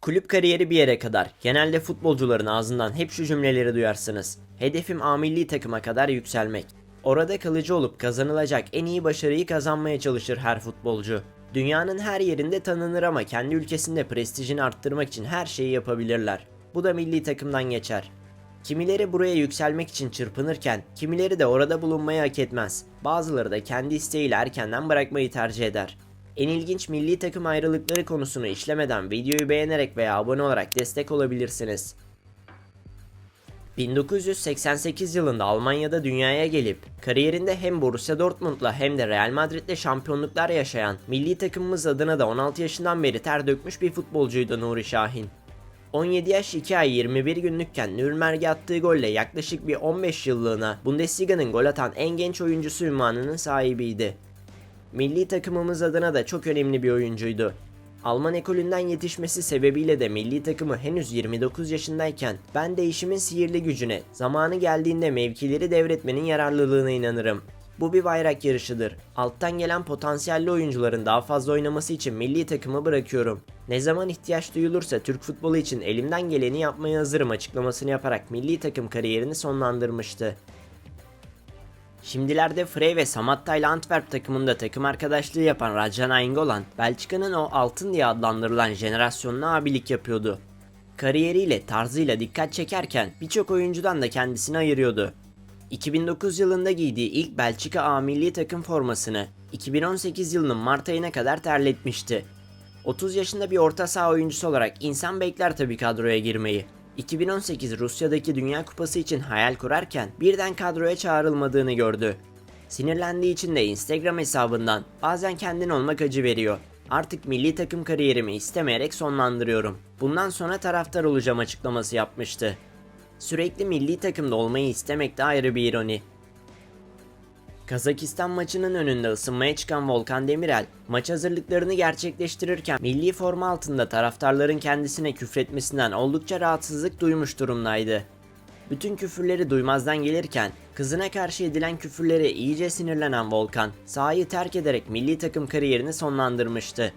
Kulüp kariyeri bir yere kadar. Genelde futbolcuların ağzından hep şu cümleleri duyarsınız. Hedefim A milli takıma kadar yükselmek. Orada kalıcı olup kazanılacak en iyi başarıyı kazanmaya çalışır her futbolcu. Dünyanın her yerinde tanınır ama kendi ülkesinde prestijini arttırmak için her şeyi yapabilirler. Bu da milli takımdan geçer. Kimileri buraya yükselmek için çırpınırken, kimileri de orada bulunmayı hak etmez. Bazıları da kendi isteğiyle erkenden bırakmayı tercih eder. En ilginç milli takım ayrılıkları konusunu işlemeden videoyu beğenerek veya abone olarak destek olabilirsiniz. 1988 yılında Almanya'da dünyaya gelip kariyerinde hem Borussia Dortmund'la hem de Real Madrid'le şampiyonluklar yaşayan milli takımımız adına da 16 yaşından beri ter dökmüş bir futbolcuydu Nuri Şahin. 17 yaş 2 ay 21 günlükken Nürnberg'e attığı golle yaklaşık bir 15 yıllığına Bundesliga'nın gol atan en genç oyuncusu ünvanının sahibiydi. Milli takımımız adına da çok önemli bir oyuncuydu. Alman ekolünden yetişmesi sebebiyle de milli takımı henüz 29 yaşındayken ben değişimin sihirli gücüne, zamanı geldiğinde mevkileri devretmenin yararlılığına inanırım. Bu bir bayrak yarışıdır. Alttan gelen potansiyelli oyuncuların daha fazla oynaması için milli takımı bırakıyorum. Ne zaman ihtiyaç duyulursa Türk futbolu için elimden geleni yapmaya hazırım açıklamasını yaparak milli takım kariyerini sonlandırmıştı. Şimdilerde Frey ve Samatta ile Antwerp takımında takım arkadaşlığı yapan Rajan Nainggolan, Belçika'nın o altın diye adlandırılan jenerasyonuna abilik yapıyordu. Kariyeriyle, tarzıyla dikkat çekerken birçok oyuncudan da kendisini ayırıyordu. 2009 yılında giydiği ilk Belçika A milli takım formasını 2018 yılının Mart ayına kadar terletmişti. 30 yaşında bir orta saha oyuncusu olarak insan bekler tabii kadroya girmeyi. 2018 Rusya'daki Dünya Kupası için hayal kurarken birden kadroya çağrılmadığını gördü. Sinirlendiği için de Instagram hesabından bazen kendin olmak acı veriyor. Artık milli takım kariyerimi istemeyerek sonlandırıyorum. Bundan sonra taraftar olacağım açıklaması yapmıştı. Sürekli milli takımda olmayı istemek de ayrı bir ironi. Kazakistan maçının önünde ısınmaya çıkan Volkan Demirel, maç hazırlıklarını gerçekleştirirken milli forma altında taraftarların kendisine küfretmesinden oldukça rahatsızlık duymuş durumdaydı. Bütün küfürleri duymazdan gelirken kızına karşı edilen küfürlere iyice sinirlenen Volkan, sahayı terk ederek milli takım kariyerini sonlandırmıştı.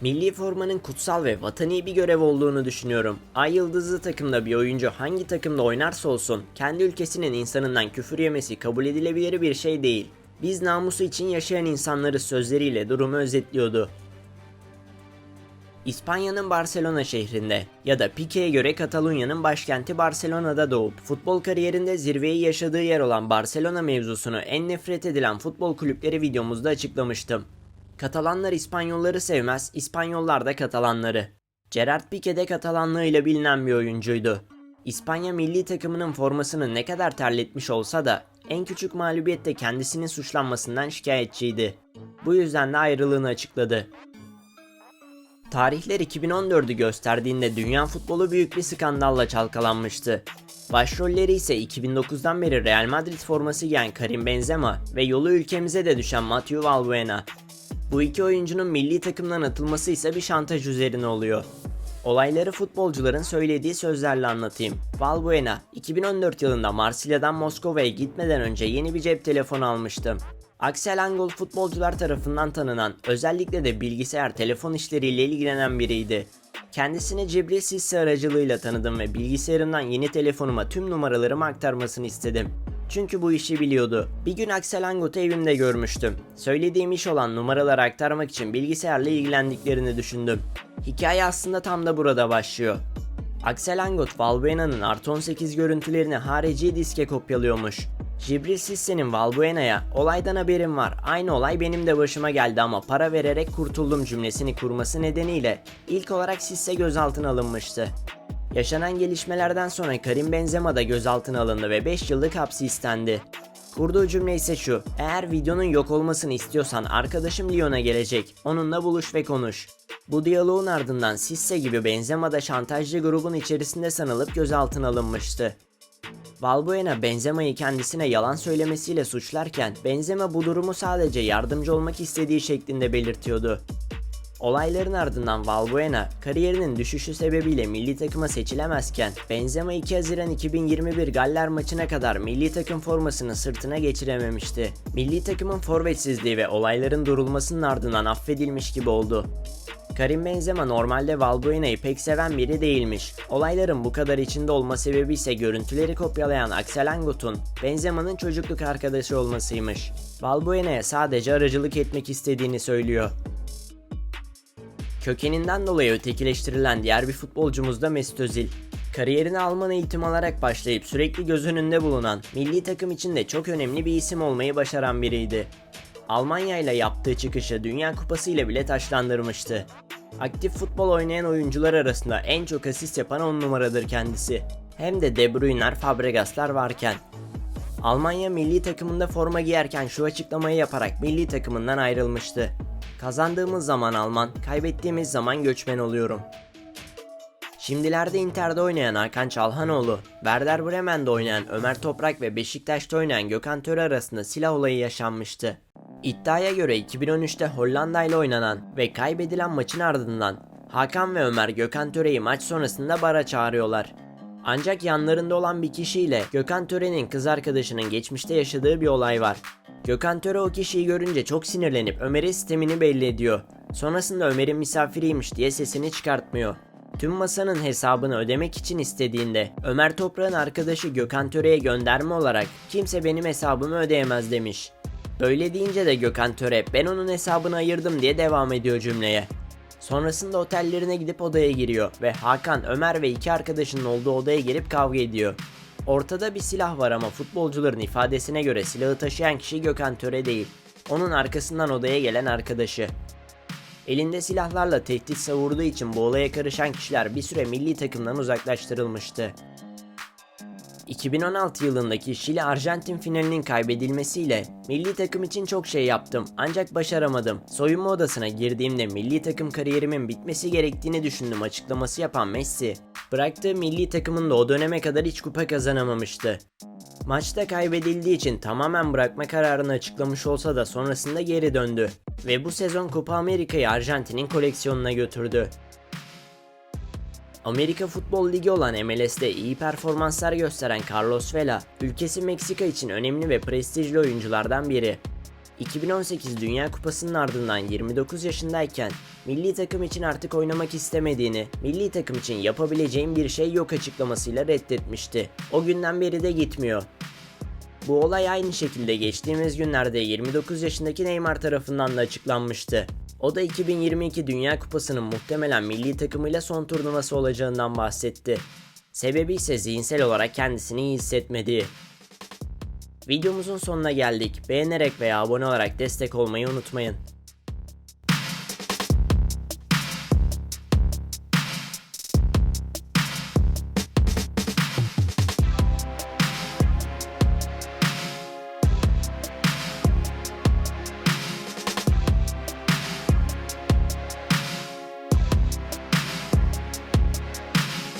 Milli formanın kutsal ve vatani bir görev olduğunu düşünüyorum. Ay yıldızlı takımda bir oyuncu hangi takımda oynarsa olsun kendi ülkesinin insanından küfür yemesi kabul edilebilir bir şey değil. Biz namusu için yaşayan insanları sözleriyle durumu özetliyordu. İspanya'nın Barcelona şehrinde ya da Pique'ye göre Katalunya'nın başkenti Barcelona'da doğup futbol kariyerinde zirveyi yaşadığı yer olan Barcelona mevzusunu en nefret edilen futbol kulüpleri videomuzda açıklamıştım. Katalanlar İspanyolları sevmez, İspanyollar da Katalanları. Gerard Pique de Katalanlığıyla bilinen bir oyuncuydu. İspanya milli takımının formasını ne kadar terletmiş olsa da en küçük mağlubiyette kendisinin suçlanmasından şikayetçiydi. Bu yüzden de ayrılığını açıkladı. Tarihler 2014'ü gösterdiğinde dünya futbolu büyük bir skandalla çalkalanmıştı. Başrolleri ise 2009'dan beri Real Madrid forması giyen Karim Benzema ve yolu ülkemize de düşen Mathieu Valbuena. Bu iki oyuncunun milli takımdan atılması ise bir şantaj üzerine oluyor. Olayları futbolcuların söylediği sözlerle anlatayım. Valbuena, 2014 yılında Marsilya'dan Moskova'ya gitmeden önce yeni bir cep telefonu almıştım. Axel Angol futbolcular tarafından tanınan, özellikle de bilgisayar telefon işleriyle ilgilenen biriydi. Kendisini Cibril Sisse aracılığıyla tanıdım ve bilgisayarımdan yeni telefonuma tüm numaralarımı aktarmasını istedim. Çünkü bu işi biliyordu. Bir gün Axel Angut'u evimde görmüştüm. Söylediğim iş olan numaraları aktarmak için bilgisayarla ilgilendiklerini düşündüm. Hikaye aslında tam da burada başlıyor. Axel Angut, Valbuena'nın artı 18 görüntülerini harici diske kopyalıyormuş. Jibril Sisse'nin Valbuena'ya olaydan haberim var aynı olay benim de başıma geldi ama para vererek kurtuldum cümlesini kurması nedeniyle ilk olarak Sisse gözaltına alınmıştı. Yaşanan gelişmelerden sonra Karim Benzema da gözaltına alındı ve 5 yıllık hapsi istendi. Kurduğu cümle ise şu. Eğer videonun yok olmasını istiyorsan arkadaşım Lyon'a gelecek. Onunla buluş ve konuş. Bu diyaloğun ardından Sisse gibi Benzema da şantajcı grubun içerisinde sanılıp gözaltına alınmıştı. Valbuena Benzema'yı kendisine yalan söylemesiyle suçlarken Benzema bu durumu sadece yardımcı olmak istediği şeklinde belirtiyordu. Olayların ardından Valbuena kariyerinin düşüşü sebebiyle milli takıma seçilemezken Benzema 2 Haziran 2021 Galler maçına kadar milli takım formasını sırtına geçirememişti. Milli takımın forvetsizliği ve olayların durulmasının ardından affedilmiş gibi oldu. Karim Benzema normalde Valbuena'yı pek seven biri değilmiş. Olayların bu kadar içinde olma sebebi ise görüntüleri kopyalayan Axel Angut'un Benzema'nın çocukluk arkadaşı olmasıymış. Valbuena'ya sadece aracılık etmek istediğini söylüyor. Kökeninden dolayı ötekileştirilen diğer bir futbolcumuz da Mesut Özil. Kariyerine Alman eğitim alarak başlayıp sürekli göz önünde bulunan, milli takım için de çok önemli bir isim olmayı başaran biriydi. Almanya ile yaptığı çıkışı Dünya Kupası ile bile taşlandırmıştı. Aktif futbol oynayan oyuncular arasında en çok asist yapan 10 numaradır kendisi. Hem de De Bruyne'ler, Fabregas'lar varken. Almanya milli takımında forma giyerken şu açıklamayı yaparak milli takımından ayrılmıştı. Kazandığımız zaman Alman, kaybettiğimiz zaman göçmen oluyorum. Şimdilerde Inter'de oynayan Hakan Çalhanoğlu, Werder Bremen'de oynayan Ömer Toprak ve Beşiktaş'ta oynayan Gökhan Töre arasında silah olayı yaşanmıştı. İddiaya göre 2013'te Hollanda ile oynanan ve kaybedilen maçın ardından Hakan ve Ömer Gökhan Töre'yi maç sonrasında bara çağırıyorlar. Ancak yanlarında olan bir kişiyle Gökhan Töre'nin kız arkadaşının geçmişte yaşadığı bir olay var. Gökhan Töre o kişiyi görünce çok sinirlenip Ömer'e sistemini belli ediyor. Sonrasında Ömer'in misafiriymiş diye sesini çıkartmıyor. Tüm masanın hesabını ödemek için istediğinde Ömer Toprak'ın arkadaşı Gökhan Töre'ye gönderme olarak kimse benim hesabımı ödeyemez demiş. Böyle deyince de Gökhan Töre ben onun hesabını ayırdım diye devam ediyor cümleye. Sonrasında otellerine gidip odaya giriyor ve Hakan, Ömer ve iki arkadaşının olduğu odaya gelip kavga ediyor. Ortada bir silah var ama futbolcuların ifadesine göre silahı taşıyan kişi Gökhan Töre değil. Onun arkasından odaya gelen arkadaşı. Elinde silahlarla tehdit savurduğu için bu olaya karışan kişiler bir süre milli takımdan uzaklaştırılmıştı. 2016 yılındaki Şili-Arjantin finalinin kaybedilmesiyle milli takım için çok şey yaptım ancak başaramadım. Soyunma odasına girdiğimde milli takım kariyerimin bitmesi gerektiğini düşündüm açıklaması yapan Messi, bıraktığı milli takımın da o döneme kadar hiç kupa kazanamamıştı. Maçta kaybedildiği için tamamen bırakma kararını açıklamış olsa da sonrasında geri döndü ve bu sezon Copa Amerika'yı Arjantin'in koleksiyonuna götürdü. Amerika Futbol Ligi olan MLS'de iyi performanslar gösteren Carlos Vela, ülkesi Meksika için önemli ve prestijli oyunculardan biri. 2018 Dünya Kupası'nın ardından 29 yaşındayken milli takım için artık oynamak istemediğini, milli takım için yapabileceğim bir şey yok açıklamasıyla reddetmişti. O günden beri de gitmiyor. Bu olay aynı şekilde geçtiğimiz günlerde 29 yaşındaki Neymar tarafından da açıklanmıştı. O da 2022 Dünya Kupası'nın muhtemelen milli takımıyla son turnuvası olacağından bahsetti. Sebebi ise zihinsel olarak kendisini iyi hissetmediği. Videomuzun sonuna geldik. Beğenerek veya abone olarak destek olmayı unutmayın.